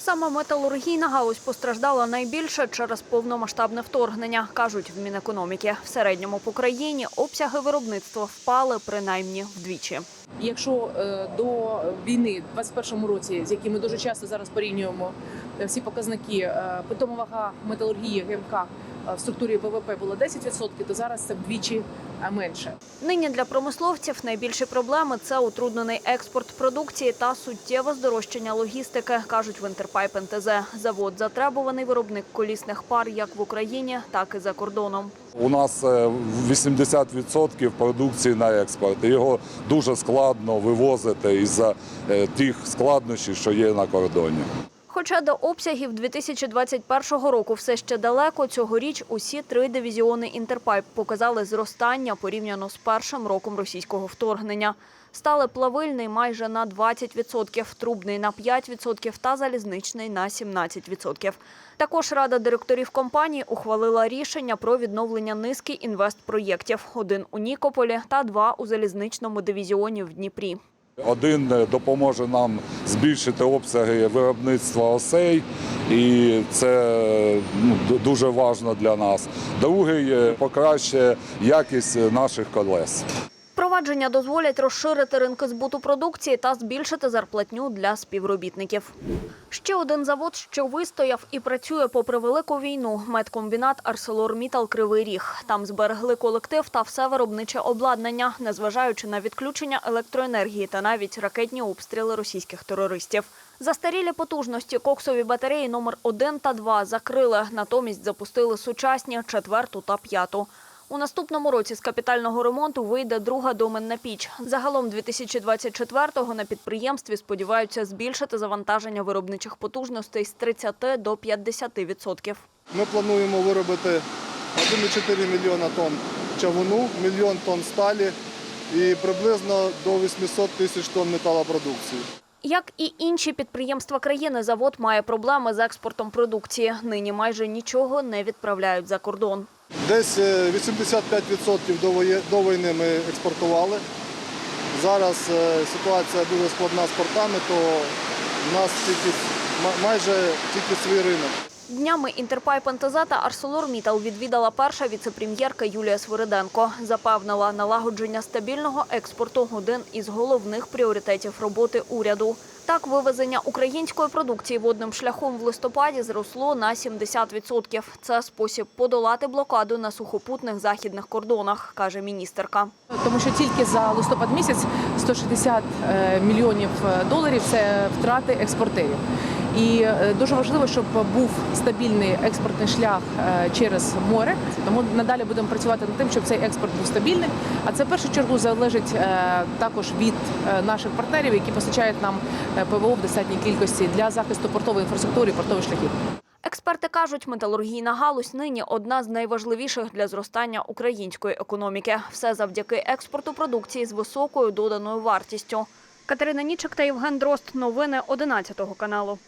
Саме металургійна галузь постраждала найбільше через повномасштабне вторгнення, кажуть в Мінекономіки. В середньому по країні обсяги виробництва впали принаймні вдвічі. Якщо е, до війни, в 21-му році, з якими дуже часто зараз порівнюємо е, всі показники, е, питома вага металургії ГМК в структурі ВВП було 10%, то зараз це вдвічі е, менше. Нині для промисловців найбільші проблеми це утруднений експорт продукції та суттєве здорожчання логістики, кажуть в Інтерпайп НТЗ. Завод затребуваний виробник колісних пар як в Україні, так і за кордоном. У нас е, 80% продукції на експорт. Його дуже складно вивозити із-за е, тих складнощів, що є на кордоні. Хоча до обсягів 2021 року все ще далеко, цьогоріч усі три дивізіони «Інтерпайп» показали зростання порівняно з першим роком російського вторгнення. Стали плавильний майже на 20%, трубний на 5% та залізничний на 17%. Також Рада директорів компанії ухвалила рішення про відновлення низки інвестпроєктів. Один у Нікополі та два у залізничному дивізіоні в Дніпрі. Один е, допоможе нам збільшити обсяги виробництва осей, і це ну, дуже важливо для нас. Другий е, покращує якість наших колес. Впровадження дозволять розширити ринки збуту продукції та збільшити зарплатню для співробітників. Ще один завод, що вистояв і працює попри велику війну – медкомбінат «Арселормітал Кривий Ріг». Там зберегли колектив та все виробниче обладнання, незважаючи на відключення електроенергії та навіть ракетні обстріли російських терористів. Застарілі потужності коксові батареї номер 1 та 2 закрили, натомість запустили сучасні четверту та п'яту. У наступному році з капітального ремонту вийде друга доменна піч. Загалом 2024-го на підприємстві сподіваються збільшити завантаження виробничих потужностей з 30 до 50 відсотків. Ми плануємо виробити 1,4 мільйона тонн чавуну, мільйон тонн сталі і приблизно до 800 тисяч тонн металопродукції. Як і інші підприємства країни, завод має проблеми з експортом продукції. Нині майже нічого не відправляють за кордон. Десь е, 85% до війни ми експортували. Зараз е, ситуація дуже складна з портами, то в нас тільки, майже тільки свій ринок. Днями Інтерпайп НТЗ та Арселормітал відвідала перша віцепрем'єрка Юлія Свириденко. Запевнила, налагодження стабільного експорту – один із головних пріоритетів роботи уряду. Так, вивезення української продукції водним шляхом в листопаді зросло на 70%. Це спосіб подолати блокаду на сухопутних західних кордонах, каже міністерка. Тому що тільки за листопад місяць 160 е, мільйонів е, доларів це втрати експортерів. І е, дуже важливо, щоб був стабільний експортний шлях е, через море. Тому надалі будемо працювати над тим, щоб цей експорт був стабільним. А це в першу чергу залежить е, також від наших партнерів, які постачають нам ПВО в достатній кількості для захисту портової інфраструктури і портових шляхів. Експерти кажуть, металургійна галузь нині одна з найважливіших для зростання української економіки. Все завдяки експорту продукції з високою доданою вартістю. Катерина Нічик та Євген Дрозд. Новини 11 каналу.